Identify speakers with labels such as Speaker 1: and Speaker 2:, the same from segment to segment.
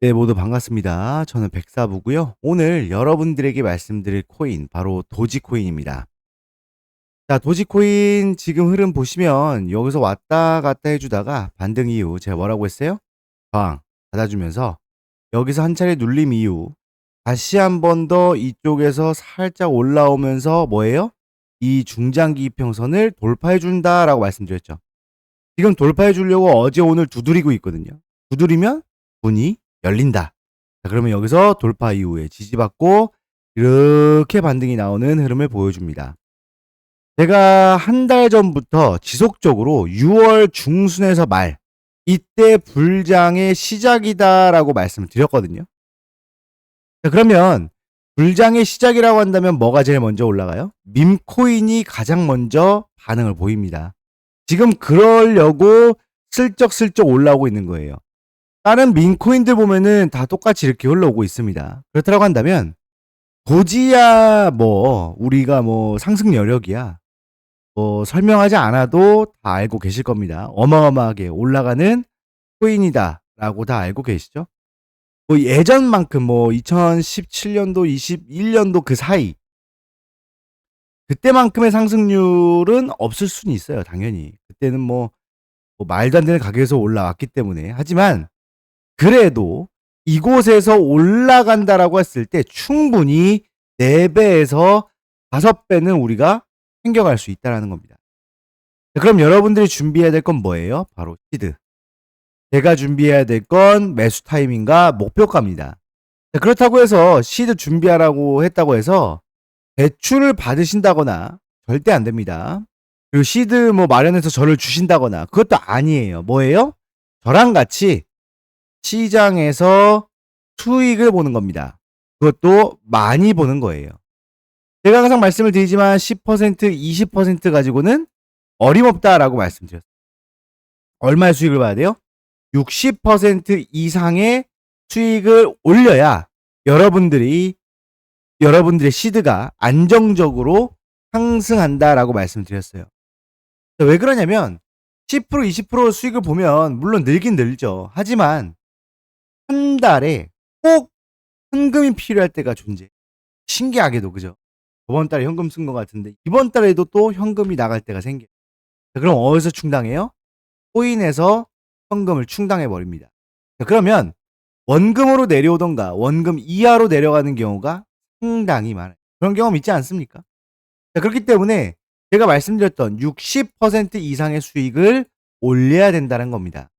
Speaker 1: 네, 모두 반갑습니다. 저는 백사부고요. 오늘 여러분들에게 말씀드릴 코인 바로 도지코인입니다. 자, 도지코인 지금 흐름 보시면 여기서 왔다 갔다 해주다가 반등 이후 제가 뭐라고 했어요? 저항 받아주면서 여기서 한 차례 눌림 이후 다시 한 번 더 이쪽에서 살짝 올라오면서 뭐예요? 이 중장기 이평선을 돌파해 준다라고 말씀드렸죠. 지금 돌파해 주려고 어제 오늘 두드리고 있거든요. 두드리면 문이 열린다. 자, 그러면 여기서 돌파 이후에 지지받고 이렇게 반등이 나오는 흐름을 보여줍니다. 제가 한 달 전부터 지속적으로 6월 중순에서 말 이때 불장의 시작이다라고 말씀을 드렸거든요. 자, 그러면 불장의 시작이라고 한다면 뭐가 제일 먼저 올라가요? 밈코인이 가장 먼저 반응을 보입니다. 지금 그러려고 슬쩍슬쩍 올라오고 있는 거예요. 다른 민코인들 보면은 다 똑같이 이렇게 흘러오고 있습니다. 그렇다고 한다면 도지야 뭐 우리가 뭐 상승 여력이야 뭐 설명하지 않아도 다 알고 계실 겁니다. 어마어마하게 올라가는 코인이다라고 다 알고 계시죠? 뭐 예전만큼 뭐 2017년도, 21년도 그 사이 그때만큼의 상승률은 없을 수는 있어요, 당연히. 그때는 뭐, 뭐 말도 안 되는 가격에서 올라왔기 때문에. 하지만 그래도 이곳에서 올라간다라고 했을 때 충분히 4배에서 5배는 우리가 챙겨갈 수 있다라는 겁니다. 자, 그럼 여러분들이 준비해야 될 건 뭐예요? 바로 시드. 제가 준비해야 될 건 매수 타이밍과 목표가입니다. 자, 그렇다고 해서 시드 준비하라고 했다고 해서 대출을 받으신다거나 절대 안 됩니다. 그리고 시드 뭐 마련해서 저를 주신다거나 그것도 아니에요. 뭐예요? 저랑 같이 시장에서 수익을 보는 겁니다. 그것도 많이 보는 거예요. 제가 항상 말씀을 드리지만 10%, 20% 가지고는 어림없다라고 말씀드렸어요. 얼마의 수익을 봐야 돼요? 60% 이상의 수익을 올려야 여러분들이 여러분들의 시드가 안정적으로 상승한다라고 말씀드렸어요. 왜 그러냐면 10% 20% 수익을 보면 물론 늘긴 늘죠. 하지만 한 달에 꼭 현금이 필요할 때가 존재. 신기하게도 그죠? 저번 달에 현금 쓴 것 같은데 이번 달에도 또 현금이 나갈 때가 생겨요. 그럼 어디서 충당해요? 코인에서 현금을 충당해 버립니다. 그러면 원금으로 내려오던가 원금 이하로 내려가는 경우가 상당히 많아요. 그런 경험 있지 않습니까? 자, 그렇기 때문에 제가 말씀드렸던 60% 이상의 수익을 올려야 된다는 겁니다.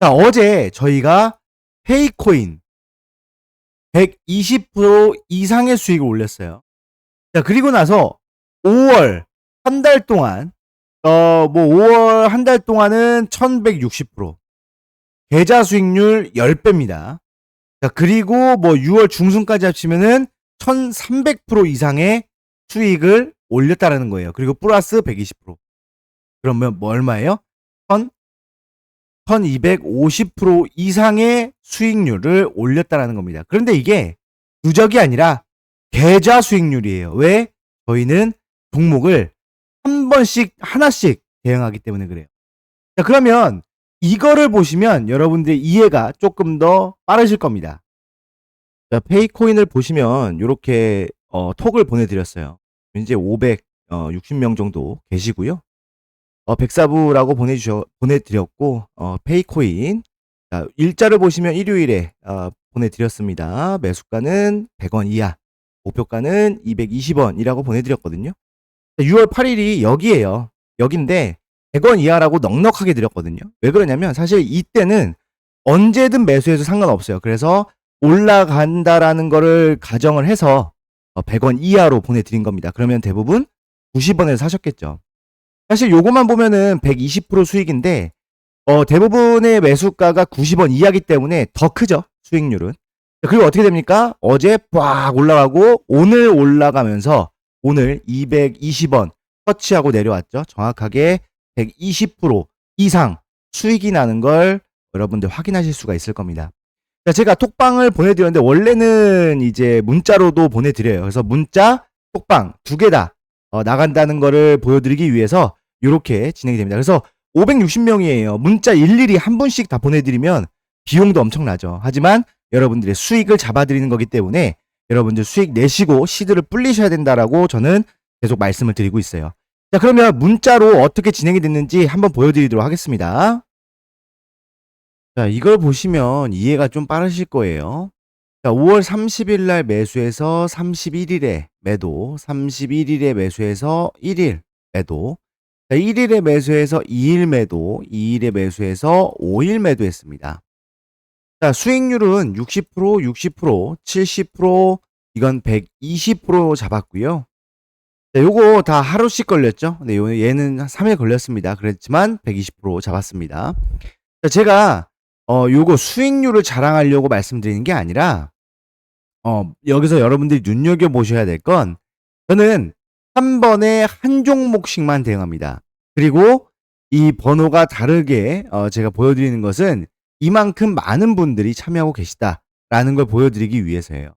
Speaker 1: 자, 어제 저희가 페이코인 120% 이상의 수익을 올렸어요. 자, 그리고 나서 5월 한 달 동안 어, 뭐 5월 한 달 동안은 1160% 계좌 수익률 10배입니다. 자, 그리고 뭐 6월 중순까지 합치면은 1300% 이상의 수익을 올렸다라는 거예요. 그리고 플러스 120%. 그러면 뭐 얼마예요? 1000 1250% 이상의 수익률을 올렸다라는 겁니다. 그런데 이게 누적이 아니라 계좌 수익률이에요. 왜? 저희는 종목을 한 번씩 하나씩 대응하기 때문에 그래요. 자, 그러면 이거를 보시면 여러분들의 이해가 조금 더 빠르실 겁니다. 자, 페이코인을 보시면 이렇게 어, 톡을 보내드렸어요. 이제 560명 정도 계시고요. 어, 백사부라고 보내주셔 보내드렸고 어, 페이코인 자, 일자를 보시면 일요일에 어, 보내드렸습니다. 매수가는 100원 이하, 목표가는 220원이라고 보내드렸거든요. 6월 8일이 여기에요. 여긴데 100원 이하라고 넉넉하게 드렸거든요. 왜 그러냐면 사실 이때는 언제든 매수해도 상관없어요. 그래서 올라간다라는 거를 가정을 해서 100원 이하로 보내드린 겁니다. 그러면 대부분 90원에서 사셨겠죠. 사실 요것만 보면은 120% 수익인데 어, 대부분의 매수가가 90원 이하기 때문에 더 크죠. 수익률은. 그리고 어떻게 됩니까? 어제 빡 올라가고 오늘 올라가면서 오늘 220원 터치하고 내려왔죠. 정확하게 120% 이상 수익이 나는 걸 여러분들 확인하실 수가 있을 겁니다. 제가 톡방을 보내드렸는데 원래는 이제 문자로도 보내드려요. 그래서 문자, 톡방 두 개다 어, 나간다는 거를 보여드리기 위해서 이렇게 진행이 됩니다. 그래서 560명이에요. 문자 일일이 한 분씩 다 보내드리면 비용도 엄청나죠. 하지만 여러분들의 수익을 잡아드리는 거기 때문에 여러분들 수익 내시고 시드를 불리셔야 된다라고 저는 계속 말씀을 드리고 있어요. 자, 그러면 문자로 어떻게 진행이 됐는지 한번 보여드리도록 하겠습니다. 자, 이걸 보시면 이해가 좀 빠르실 거예요. 자, 5월 30일 날 매수해서 31일에 매도, 31일에 매수해서 1일 매도, 자, 1일에 매수해서 2일 매도, 2일에 매수해서 5일 매도했습니다. 자, 수익률은 60%, 60%, 70%, 이건 120% 잡았고요. 자, 요거 다 하루씩 걸렸죠? 네, 요- 얘는 3일 걸렸습니다. 그랬지만 120% 잡았습니다. 자, 제가 어, 요거 수익률을 자랑하려고 말씀드리는 게 아니라 어, 여기서 여러분들이 눈여겨 보셔야 될 건 저는 한 번에 한 종목씩만 대응합니다. 그리고 이 번호가 다르게 어, 제가 보여드리는 것은 이만큼 많은 분들이 참여하고 계시다라는 걸 보여드리기 위해서예요.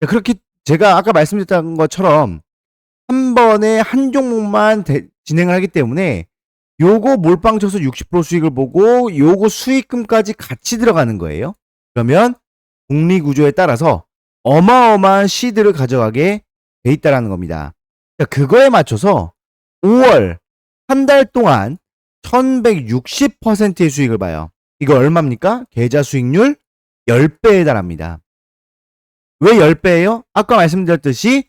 Speaker 1: 자, 그렇게 제가 아까 말씀드렸던 것처럼 한 번에 한 종목만 대- 진행을 하기 때문에 요거 몰빵 쳐서 60% 수익을 보고 요거 수익금까지 같이 들어가는 거예요. 그러면 복리 구조에 따라서 어마어마한 시드를 가져가게 돼 있다라는 겁니다. 자, 그거에 맞춰서 5월 한 달 동안 1160%의 수익을 봐요. 이거 얼마입니까? 계좌 수익률 10배에 달합니다. 왜 10배예요? 아까 말씀드렸듯이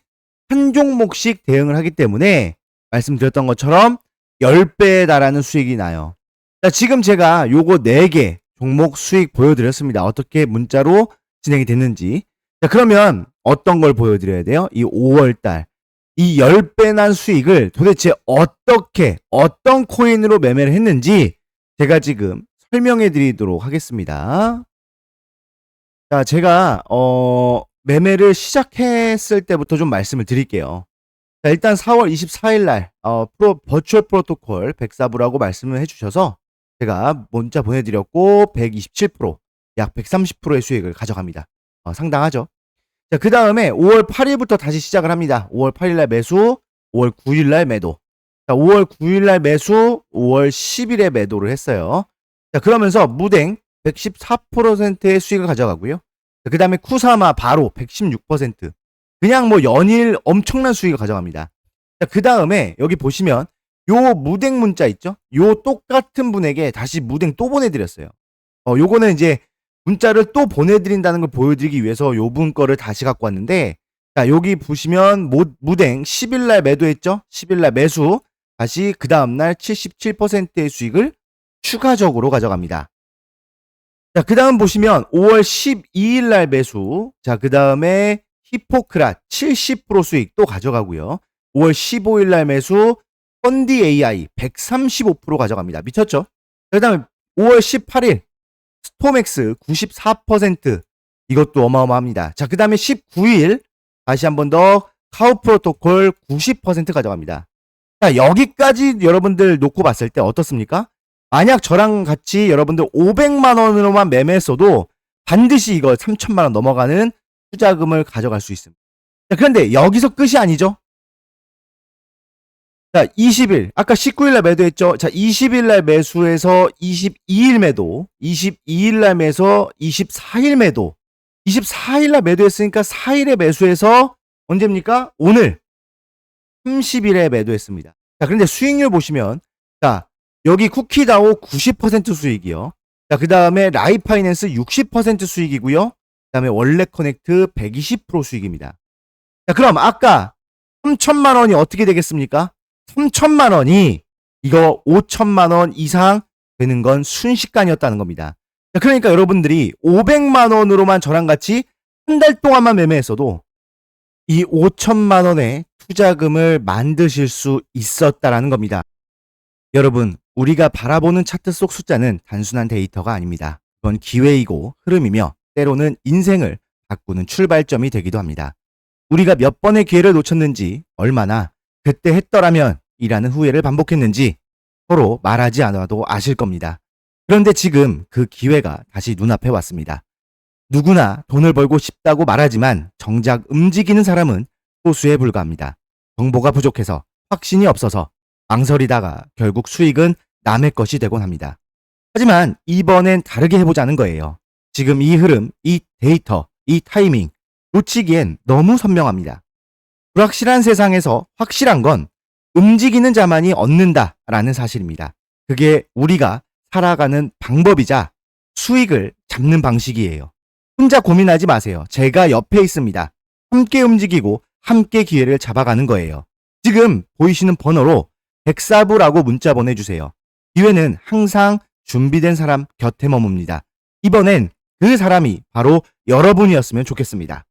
Speaker 1: 한 종목씩 대응을 하기 때문에 말씀드렸던 것처럼 10배에 달하는 수익이 나요. 자, 지금 제가 요거 4개 종목 수익 보여드렸습니다. 어떻게 문자로 진행이 됐는지. 자, 그러면 어떤 걸 보여드려야 돼요? 이 5월달. 이 10배 난 수익을 도대체 어떻게, 어떤 코인으로 매매를 했는지 제가 지금 설명해 드리도록 하겠습니다. 자, 제가, 어, 매매를 시작했을 때부터 좀 말씀을 드릴게요. 자, 일단 4월 24일 날, 어, 프로, 버추얼 프로토콜 104부라고 말씀을 해주셔서 제가 문자 보내드렸고, 127%, 약 130%의 수익을 가져갑니다. 어, 상당하죠? 자, 그 다음에 5월 8일부터 다시 시작을 합니다. 5월 8일 날 매수, 5월 9일 날 매도. 자, 5월 9일 날 매수, 5월 10일에 매도를 했어요. 자, 그러면서 무댕 114%의 수익을 가져가고요. 그 다음에 쿠사마 바로 116%. 그냥 뭐 연일 엄청난 수익을 가져갑니다. 자, 그 다음에 여기 보시면 요 무댕 문자 있죠? 요 똑같은 분에게 다시 무댕 또 보내드렸어요. 어, 요거는 이제 문자를 또 보내드린다는 걸 보여드리기 위해서 요분 거를 다시 갖고 왔는데, 자, 여기 보시면 모, 무댕 10일날 매도했죠? 10일날 매수. 다시 그 다음날 77%의 수익을 추가적으로 가져갑니다. 자, 그 다음 보시면 5월 12일 날 매수. 자, 그 다음에 히포크라 70% 수익 또 가져가고요. 5월 15일 날 매수. 펀디 AI 135% 가져갑니다. 미쳤죠? 그 다음에 5월 18일 스톰엑스 94% 이것도 어마어마합니다. 자, 그 다음에 19일 다시 한 번 더 카우 프로토콜 90% 가져갑니다. 자, 여기까지 여러분들 놓고 봤을 때 어떻습니까? 만약 저랑 같이 여러분들 500만 원으로만 매매했어도 반드시 이거 3천만 원 넘어가는 투자금을 가져갈 수 있습니다. 자, 그런데 여기서 끝이 아니죠. 자, 20일. 아까 19일 날 매도했죠. 자, 20일 날 매수해서 22일 매도. 22일 날 매서 24일 매도. 24일 날 매도했으니까 4일에 매수해서 언제입니까? 오늘 30일에 매도했습니다. 자, 그런데 수익률 보시면 자, 여기 쿠키다오 90% 수익이요. 자, 그 다음에 라이파이낸스 60% 수익이고요. 그 다음에 원래 커넥트 120% 수익입니다. 자, 그럼 아까 3천만 원이 어떻게 되겠습니까? 3천만 원이 이거 5천만 원 이상 되는 건 순식간이었다는 겁니다. 자, 그러니까 여러분들이 500만 원으로만 저랑 같이 한 달 동안만 매매했어도 이 5천만 원의 투자금을 만드실 수 있었다라는 겁니다. 여러분, 우리가 바라보는 차트 속 숫자는 단순한 데이터가 아닙니다. 그건 기회이고 흐름이며 때로는 인생을 바꾸는 출발점이 되기도 합니다. 우리가 몇 번의 기회를 놓쳤는지, 얼마나 그때 했더라면 이라는 후회를 반복했는지 서로 말하지 않아도 아실 겁니다. 그런데 지금 그 기회가 다시 눈앞에 왔습니다. 누구나 돈을 벌고 싶다고 말하지만 정작 움직이는 사람은 소수에 불과합니다. 정보가 부족해서 확신이 없어서 망설이다가 결국 수익은 남의 것이 되곤 합니다. 하지만 이번엔 다르게 해보자는 거예요. 지금 이 흐름, 이 데이터, 이 타이밍 놓치기엔 너무 선명합니다. 불확실한 세상에서 확실한 건 움직이는 자만이 얻는다라는 사실입니다. 그게 우리가 살아가는 방법이자 수익을 잡는 방식이에요. 혼자 고민하지 마세요. 제가 옆에 있습니다. 함께 움직이고 함께 기회를 잡아가는 거예요. 지금 보이시는 번호로 백사부라고 문자 보내주세요. 기회는 항상 준비된 사람 곁에 머뭅니다. 이번엔 그 사람이 바로 여러분이었으면 좋겠습니다.